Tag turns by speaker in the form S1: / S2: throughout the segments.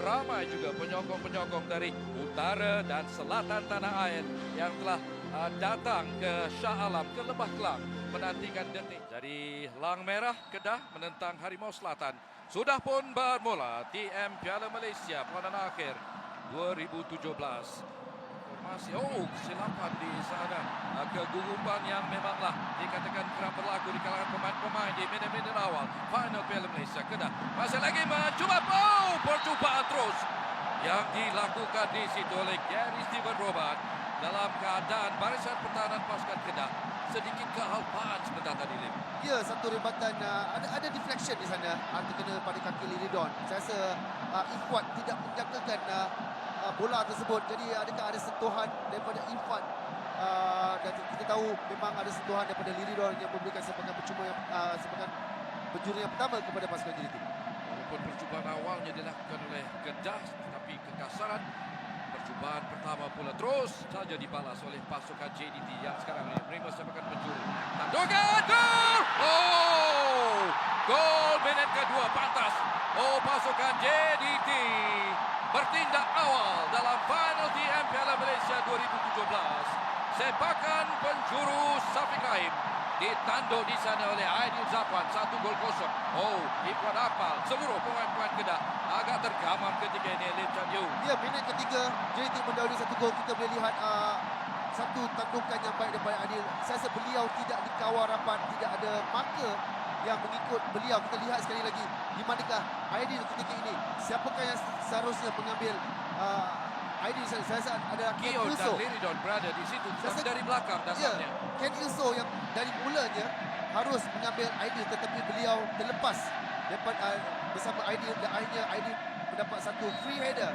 S1: ramai juga penyokong-penyokong dari utara dan selatan tanah air yang telah uh, datang ke Shah Alam, ke Lembah Kelang menantikan detik. Dari Lang Merah, Kedah menentang Harimau Selatan. Sudah pun bermula TM Piala Malaysia peranan akhir 2017 masih oh kesilapan di sana. Uh, kegugupan yang memanglah dikatakan kerap berlaku di kalangan pemain-pemain di minit-minit awal. Final Piala Malaysia Kedah. Masih lagi mencuba. Oh percubaan terus yang dilakukan di situ oleh Gary Steven Robert dalam keadaan barisan pertahanan pasukan Kedah. Sedikit kealpaan sebentar tadi Lim.
S2: Ya, satu rebatan uh, ada ada deflection di sana. Terkena pada kaki Liridon. Saya rasa uh, Ikhwan tidak menjangkakan uh, uh, bola tersebut. Jadi adakah ada sentuhan daripada Irfan uh, dan kita tahu memang ada sentuhan daripada Liridon yang memberikan sepakan percuma yang uh, sepakan penjuru yang pertama kepada pasukan JDT.
S1: Walaupun percubaan awalnya dilakukan oleh Kedah tetapi kekasaran percubaan pertama pula terus saja dibalas oleh pasukan JDT yang sekarang ini menerima sepakan penjuru. Tandukan gol! Oh! Gol minit kedua pantas. Oh pasukan JDT bertindak awal dalam final DM Piala Malaysia 2017. Sepakan penjuru Safiq Rahim ditanduk di sana oleh Aidil Zafwan satu gol kosong. Oh, Ikhwan Apal seluruh pemain-pemain Kedah agak tergamam ketika ini Lim Chan Yu.
S2: Ya, minit ketiga JDT mendahului satu gol. Kita boleh lihat uh, satu tandukan yang baik daripada Adil. Saya rasa beliau tidak dikawal rapat, tidak ada marker yang mengikut beliau. Kita lihat sekali lagi di manakah Aidil ketika ini. Siapakah yang seharusnya mengambil uh, Aidil saya rasa adalah Ken
S1: Kio dan
S2: Ilso.
S1: Liridon berada di situ
S2: Saya
S1: dari belakang
S2: Ya,
S1: datangnya.
S2: Ken Ilso yang dari mulanya harus mengambil Aidil tetapi beliau terlepas dapat uh, bersama Aidil dan akhirnya Aidil mendapat satu free header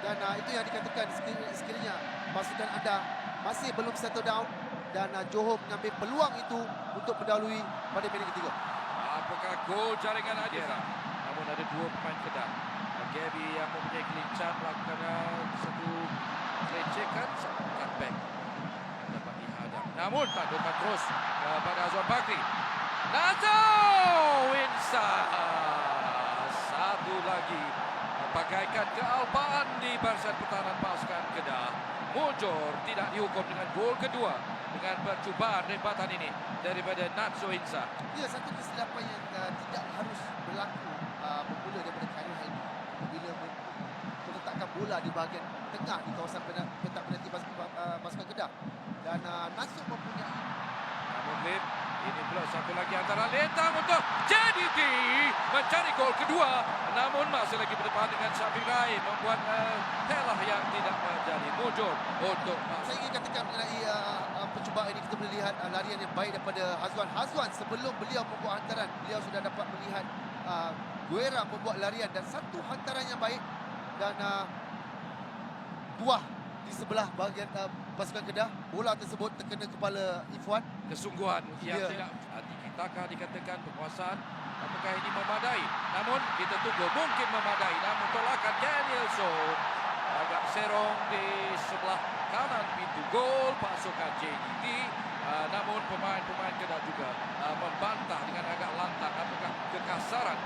S2: dan uh, itu yang dikatakan sekir- sekiranya pasukan anda masih belum settle down dan uh, Johor mengambil peluang itu untuk mendahului pada minit ketiga.
S1: Apakah gol jaringan Adira? Namun ada dua pemain Kedah. Gaby yang mempunyai kelincahan melakukan uh, satu lecekan satu cutback dapat dihadap. Namun tandukan terus kepada Azwan Bakri. Nazo Winsa satu lagi bagaikan kealpaan di barisan pertahanan pasukan Kedah. Mujur tidak dihukum dengan gol kedua dengan percubaan rebatan ini daripada Natso Insa.
S2: Ya, satu kesilapan yang uh, tidak harus berlaku uh, bermula daripada Khairul Helmi bila meletakkan bola di bahagian tengah di kawasan pena- petak penalti pas, uh, pasukan Kedah. Dan uh, Nasuk mempunyai
S1: Namun Lim, ini pula satu lagi antara Letang untuk JDT mencari gol kedua. Namun masih lagi berdepan dengan Syafiq Rai membuat uh, telah yang tidak menjadi mujur untuk
S2: saya ingin katakan mengenai uh, uh, percubaan ini kita boleh lihat uh, larian yang baik daripada Hazwan. Hazwan sebelum beliau membuat hantaran, beliau sudah dapat melihat uh, Guera membuat larian dan satu hantaran yang baik dan uh, buah di sebelah bahagian uh, pasukan Kedah. Bola tersebut terkena kepala Ifwan.
S1: kesungguhan yang
S2: Ya.
S1: tidak dikatakan dikatakan penguasaan apakah ini memadai? Namun kita tunggu. Mungkin memadai namun tolakan Daniel So agak serong di sebelah kanan pintu. Gol pasukan JDT uh, namun pemain-pemain Kedah juga uh, membantah dengan agak lantang. Apakah kekasaran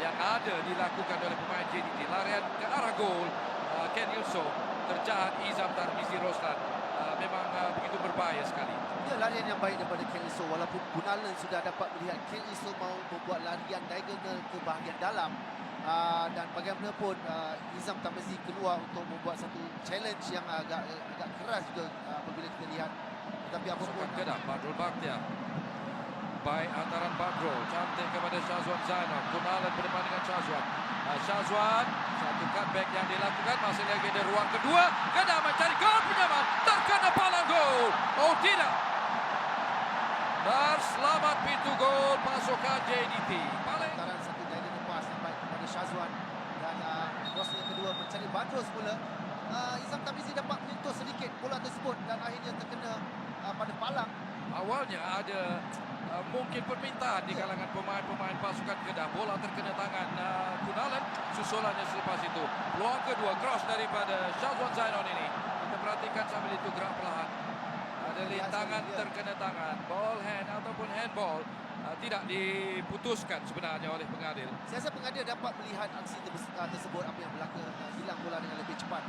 S1: yang ada dilakukan oleh pemain JDT larian ke arah gol. Uh, Ken Ilso terjahat Izam Tarmizi Roslan uh, memang uh, begitu berbahaya sekali
S2: Ya, larian yang baik daripada Ken Iso walaupun Gunalan sudah dapat melihat Ken Iso mau membuat larian diagonal ke bahagian dalam uh, dan bagaimanapun uh, Izam Tamizi keluar untuk membuat satu challenge yang agak agak keras juga uh, apabila kita lihat tetapi apapun
S1: Pasukan Kedah, Badrul Bakhtiar. Baik antaran Badrul, cantik kepada Syazwan Zainal. Gunalan berdepan dengan Syazwan. Uh, Syazwan, satu cutback yang dilakukan. Masih lagi ada ruang kedua. Kedah mencari gol penyaman. Terkena palang gol. Oh tidak. Berselamat pintu gol pasukan JDT. Paling
S2: hantaran satu pass yang baik kepada Syazwan dan uh, cross yang kedua mencari Badrul semula uh, Izam Tamizi dapat menyentuh sedikit bola tersebut dan akhirnya terkena uh, pada palang
S1: awalnya ada uh, mungkin permintaan di kalangan pemain-pemain pasukan Kedah. Bola terkena tangan uh, Gunalan. Susulannya selepas itu. Peluang kedua cross daripada Syazwan Zainon ini. Kita perhatikan sambil itu gerak perlahan.
S2: Sekali, ya.
S1: terkena tangan. Ball hand ataupun handball uh, tidak diputuskan sebenarnya oleh pengadil.
S2: Saya rasa pengadil dapat melihat aksi uh, tersebut apa yang berlaku uh, hilang bola dengan lebih cepat.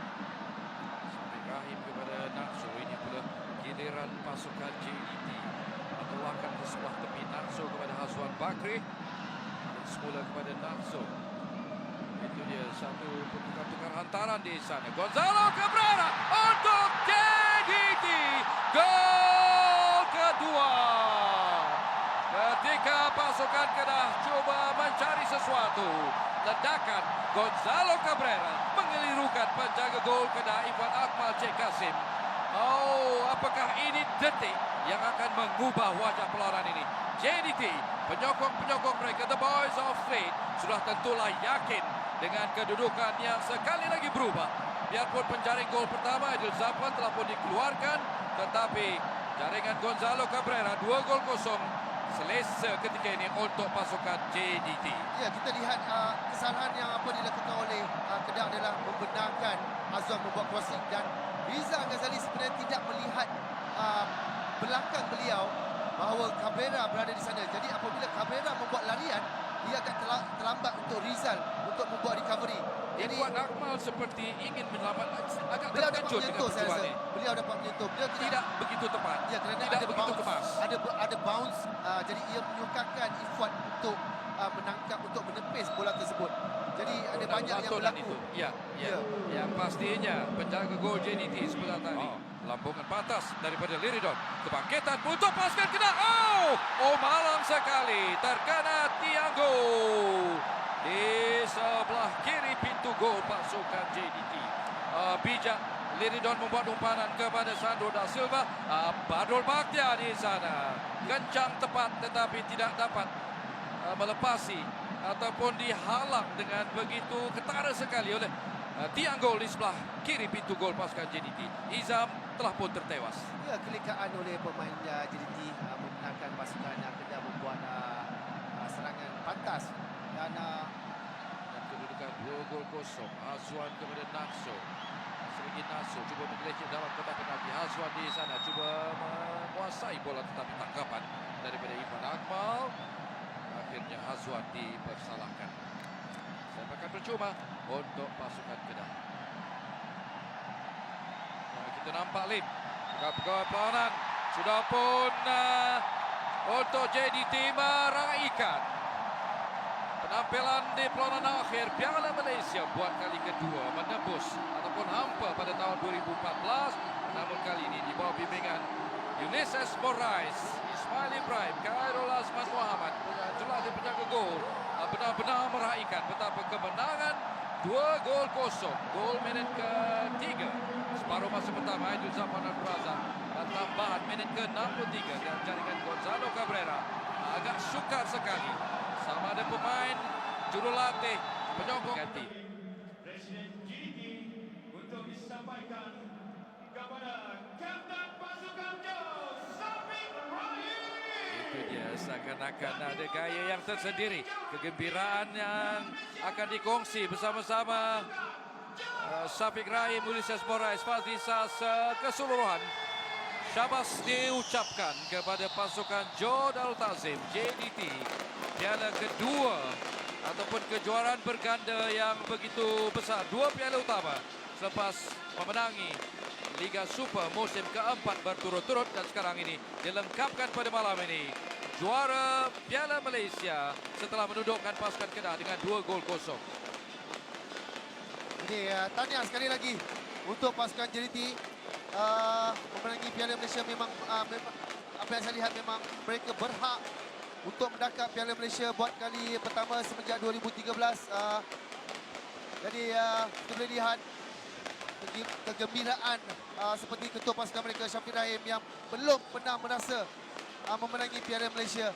S1: Sampai Rahim kepada Nakso. Ini pula giliran pasukan JDT. Mengeluarkan ke sebelah tepi Nakso kepada Hazwan Bakri. Dan semula kepada Nakso. Itu dia satu pertukar-tukar hantaran di sana. Gonzalo Cabrera untuk JDT. Gol kedua. Ketika pasukan Kedah cuba mencari sesuatu, ledakan Gonzalo Cabrera mengelirukan penjaga gol Kedah Ivan Akmal Cik Kasim. Oh, apakah detik yang akan mengubah wajah pelawanan ini? JDT, penyokong-penyokong mereka, The Boys of Street, sudah tentulah yakin dengan kedudukan yang sekali lagi berubah. Biarpun penjaring gol pertama Adil Zafran telah pun dikeluarkan, tetapi jaringan Gonzalo Cabrera dua gol kosong selesa ketika ini untuk pasukan JDT.
S2: Ya, kita lihat uh, kesalahan yang apa dilakukan oleh uh, Kedah adalah membenarkan Azwan membuat crossing dan Rizal Ghazali sebenarnya tidak melihat uh, belakang beliau bahawa Cabrera berada di sana. Jadi apabila Cabrera membuat larian, dia akan terla- terlambat untuk Rizal untuk membuat recovery. Jadi
S1: Jadi Akmal seperti ingin menyelamatkan agak
S2: beliau dapat
S1: terkejut dengan
S2: menyentuh saya
S1: percubaan
S2: rasa.
S1: ini.
S2: Beliau dapat menyentuh. Beliau tidak
S1: Tidak begitu tepat.
S2: Ya kerana
S1: tidak
S2: ada
S1: begitu
S2: bounce,
S1: kemas.
S2: ada ada bounce uh, jadi ia menyukarkan Ifwan untuk uh, menangkap untuk menepis bola tersebut. Jadi ada
S1: Dan
S2: banyak yang berlaku.
S1: Itu. Ya, ya.
S2: Ya.
S1: Yang pastinya penjaga gol JDT sebelah tadi.
S2: Oh.
S1: Lambungan patas daripada Liridon. Kebangkitan untuk pasukan kena. Oh! Oh malang sekali. Terkena Tiago. Di sebelah kiri pintu gol pasukan JDT. Uh, bijak Liridon membuat umpanan kepada Sandro da Silva. Uh, Badrul Bakhtiar di sana. Kencang tepat tetapi tidak dapat uh, melepasi ataupun dihalang dengan begitu ketara sekali oleh uh, tiang gol di sebelah kiri pintu gol pasukan JDT. Izam telah pun tertewas.
S2: Ya kelikaan oleh pemain uh, JDT uh, membenarkan pasukan uh, Kedah membuat uh, uh, serangan pantas dan uh,
S1: Dan kedudukan 2 gol kosong. Azwan kepada Nakso. Sergi Nakso cuba menggelencir dalam kotak penalti. Azwan di sana cuba menguasai bola tetapi tangkapan daripada Ivan Akmal. Akhirnya Azwan dipersalahkan. Sepakan percuma untuk pasukan Kedah. Kita nampak Lim. Pegawai pelawanan. Sudah pun uh, untuk JDT meraihkan Penampilan di pelawanan akhir Piala Malaysia buat kali kedua menembus ataupun hampa pada tahun 2014 namun kali ini di bawah bimbingan Ulysses Moraes, Ismail Ibrahim, Khairul Azman Muhammad jurulatih penjaga gol uh, benar-benar meraihkan dua gol kosong. Gol minit ketiga. Separuh masa pertama Aidil Zafran Al Razak dan tambahan minit ke-63 dan jaringan Gonzalo Cabrera. Agak sukar sekali. Sama ada pemain jurulatih penyokong. Ganti.
S3: Presiden GDT untuk disampaikan kepada Kapten Pasukan Jos, Safik Rahim.
S1: itu dia seakan-akan ada gaya yang tersendiri. Kegembiraan yang akan dikongsi bersama-sama uh, Syafiq Rahim, Ulysses Moraes, Fazli Sas uh, keseluruhan. Syabas diucapkan kepada pasukan Joe Darul Tazim JDT piala kedua ataupun kejuaraan berganda yang begitu besar. Dua piala utama selepas memenangi Liga Super musim keempat berturut-turut dan sekarang ini dilengkapkan pada malam ini juara Piala Malaysia setelah menundukkan pasukan Kedah dengan dua gol kosong.
S2: Ini uh, tahniah sekali lagi untuk pasukan JDT uh, memenangi Piala Malaysia memang, uh, memang apa yang saya lihat memang mereka berhak untuk mendakap Piala Malaysia buat kali pertama semenjak 2013. Uh, jadi uh, kita boleh lihat kegembiraan uh, seperti ketua pasukan mereka Syafiq Rahim yang belum pernah merasa uh, memenangi Piala Malaysia